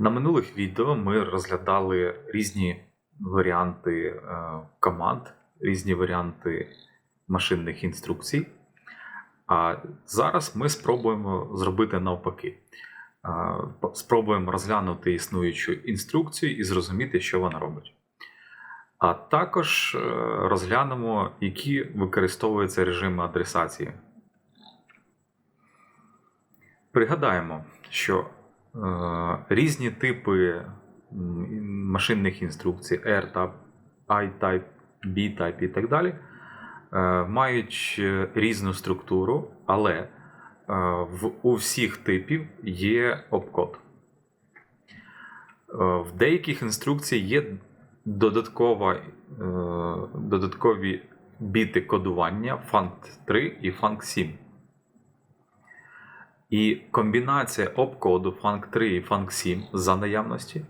На минулих відео ми розглядали різні варіанти е, команд, різні варіанти машинних інструкцій. А зараз ми спробуємо зробити навпаки. Е, Спробуємо розглянути існуючу інструкцію і зрозуміти, що вона робить. А також е, розглянемо, які використовуються режими адресації. Пригадаємо, що різні типи машинних інструкцій R-Type, I-Type, B-Type і так далі е, мають е, різну структуру, але е, в, у всіх типів є опкод. Е, В деяких інструкцій є додаткова, е, додаткові біти кодування FUNC3 і FUNC7. І комбінація опкоду FUNC3 і FUNC7 за наявності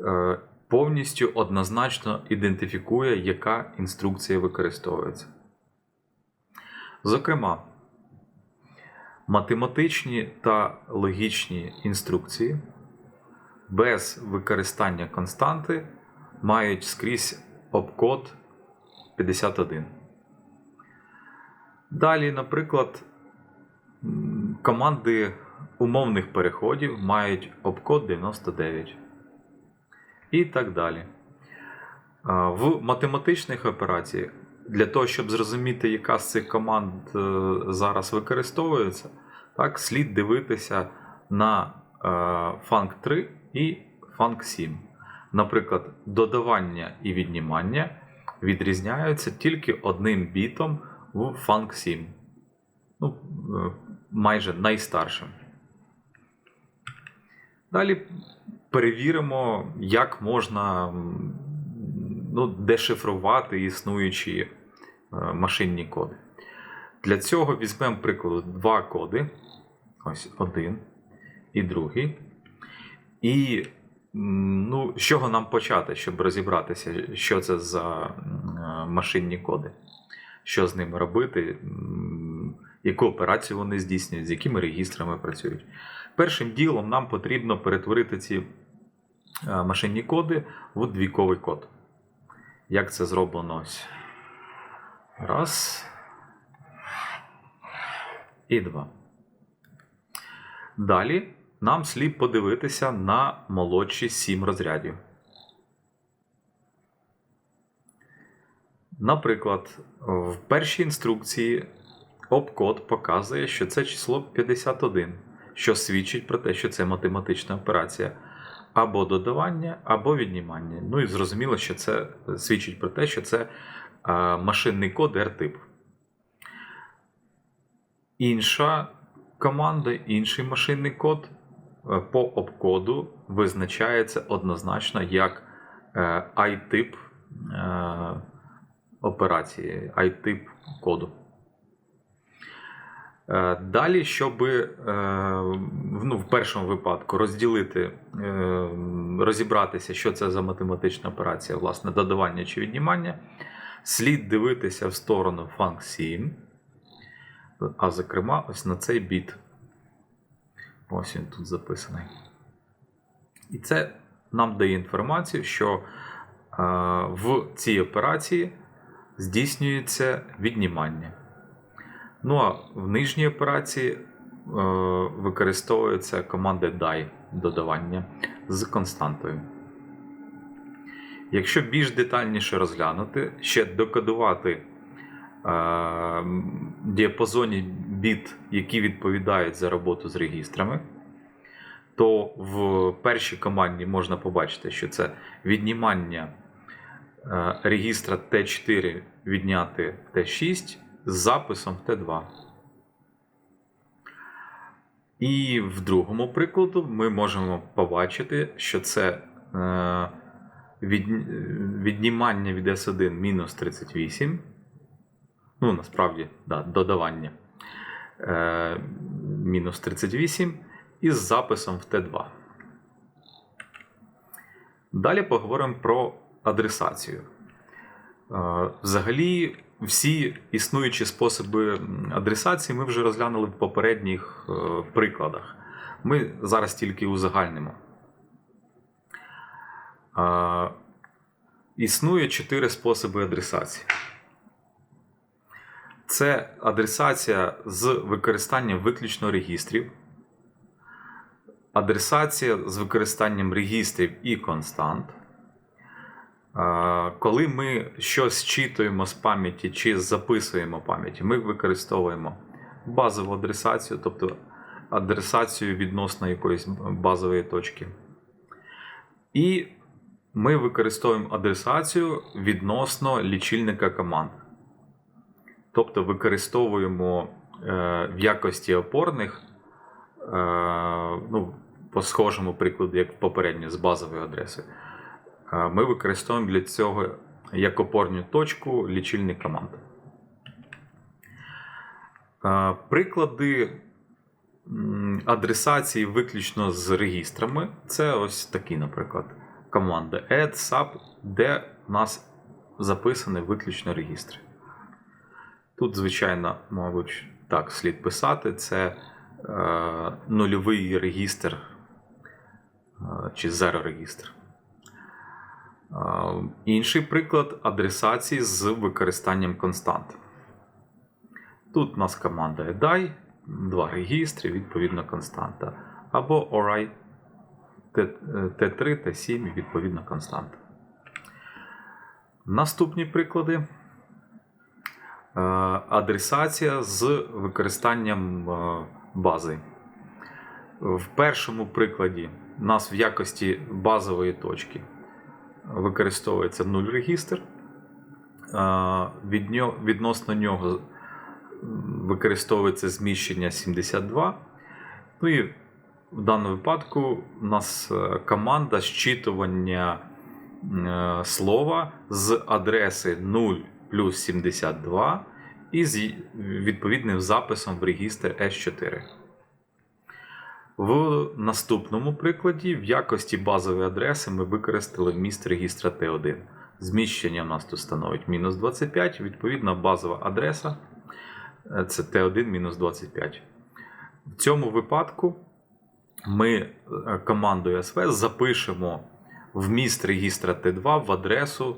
е, повністю однозначно ідентифікує, яка інструкція використовується. Зокрема, математичні та логічні інструкції без використання константи мають скрізь опкод 51. Далі, наприклад, команди умовних переходів мають опкод 99. І так далі. В математичних операціях для того, щоб зрозуміти, яка з цих команд е, зараз використовується, так, слід дивитися на е, func3 і func7. Наприклад, додавання і віднімання відрізняються тільки одним бітом в func7. Ну, е, майже найстаршим. Далі перевіримо, як можна ну, дешифрувати існуючі е, машинні коди. Для цього візьмемо прикладу два коди. Ось один і другий. І ну, з чого нам почати, щоб розібратися, що це за е, машинні коди, що з ними робити, яку операцію вони здійснюють, з якими регістрами працюють. Першим ділом нам потрібно перетворити ці е, машинні коди в двійковий код. Як це зроблено ось. Раз. І два. Далі нам слід подивитися на молодші 7 розрядів. Наприклад, в першій інструкції опкод показує, що це число 51, що свідчить про те, що це математична операція або додавання, або віднімання. Ну і зрозуміло, що це свідчить про те, що це машинний код R-тип. Інша команда, інший машинний код е, по обкоду визначається однозначно як е, I-тип е, операції, I-тип коду. Е, Далі, щоб е, ну, в першому випадку розділити, е, розібратися, що це за математична операція, власне, додавання чи віднімання, слід дивитися в сторону func7, а зокрема, ось на цей біт. Ось він тут записаний. І це нам дає інформацію, що в цій операції здійснюється віднімання. Ну а в нижній операції е, використовується команда die додавання з константою. Якщо більш детальніше розглянути, ще докодувати е, діапазоні біт, які відповідають за роботу з регістрами, то в першій команді можна побачити, що це віднімання е, регістра Т4 відняти Т6 з записом в Т2. І в другому прикладу ми можемо побачити, що це е, від, віднімання від S1 мінус 38. Ну, насправді, да, додавання е, мінус 38 із записом в Т2. Далі поговоримо про адресацію. Е, Взагалі, всі існуючі способи адресації ми вже розглянули в попередніх е, прикладах. Ми зараз тільки узагальнимо. Існує чотири способи адресації. Це адресація з використанням виключно регістрів, адресація з використанням регістрів і констант. Коли ми щось зчитуємо з пам'яті чи записуємо пам'яті, ми використовуємо базову адресацію, тобто адресацію відносно якоїсь базової точки. І ми використовуємо адресацію відносно лічильника команд. Тобто використовуємо е, в якості опорних, е, ну, по схожому прикладу, як попередньо з базовою адресою. Ми використовуємо для цього як опорну точку лічильник команд. Е, Приклади адресації виключно з регістрами це ось такі, наприклад, команда add, sub, де у нас записані виключно регістри. Тут, звичайно, мабуть, так слід писати: це е, нульовий регістр е, чи zero регістр. Інший приклад адресації з використанням констант. Тут у нас команда EDI, два регістри, відповідно константа. Або ORI T3, T7, відповідно константа. Наступні приклади. Е, Адресація з використанням е, бази. В першому прикладі у нас в якості базової точки використовується 0 регістр. Від нього, відносно нього використовується зміщення 72. Ну і в даному випадку у нас е, команда зчитування е, слова з адреси 0 плюс 72 і з відповідним записом в регістр S4. В наступному прикладі в якості базової адреси ми використали вміст регістра T1. Зміщення у нас тут становить мінус 25, відповідно, базова адреса е, це T1 мінус 25. В цьому випадку ми е, командою SV запишемо вміст регістра T2 в адресу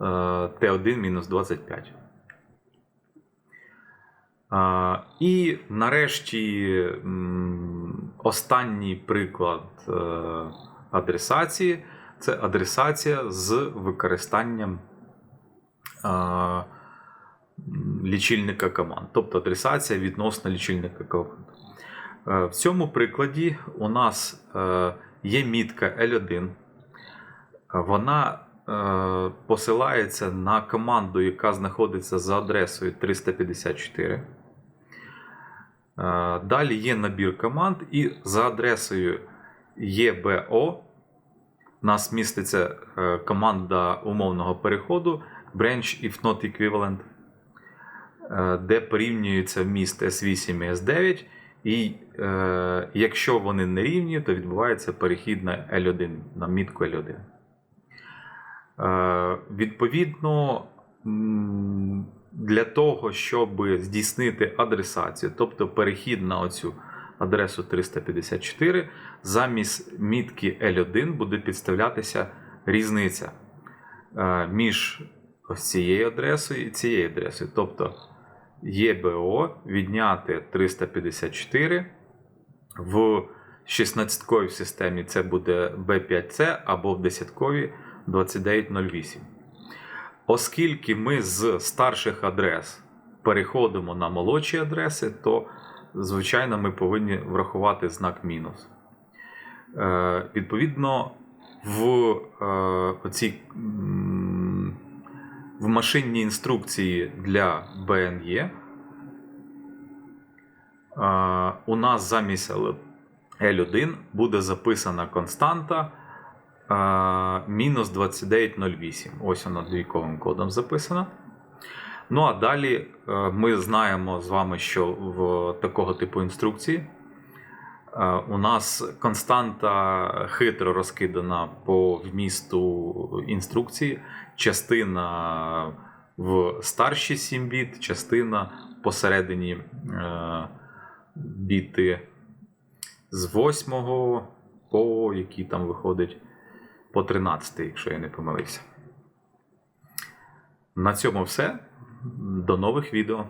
е, T1-25. Е, І нарешті останній приклад е, адресації це адресація з використанням лічильника команд, тобто адресація відносно лічильника команд. Е, В цьому прикладі у нас е, є мітка L1. Вона посилається на команду, яка знаходиться за адресою 354. Е, Далі є набір команд, і за адресою EBO у нас міститься е, команда умовного переходу Branch if not equivalent, е, де порівнюється вміст S8 і S9. І е, якщо вони не рівні, то відбувається перехід на L1, на мітку L1. Е, відповідно, для того, щоб здійснити адресацію, тобто перехід на оцю адресу 354, замість мітки L1 буде підставлятися різниця е, між ось цією адресою і цією адресою. Тобто ЄБО відняти 354 в 16-ковій системі це буде B5C або в 10-ковій 2908. Оскільки ми з старших адрес переходимо на молодші адреси, то, звичайно, ми повинні врахувати знак мінус. Е, відповідно, в е, оцій в машинній інструкції для BNE е, у нас замість L- L1 буде записана константа мінус 2908. Ось вона двійковим кодом записана. Ну а далі е, ми знаємо з вами, що в такого типу інструкції е, у нас константа хитро розкидана по вмісту інструкції. Частина в старші 7 біт, частина посередині е, біти з 8 по які там виходить по 13, якщо я не помилився. На цьому все. До нових відео.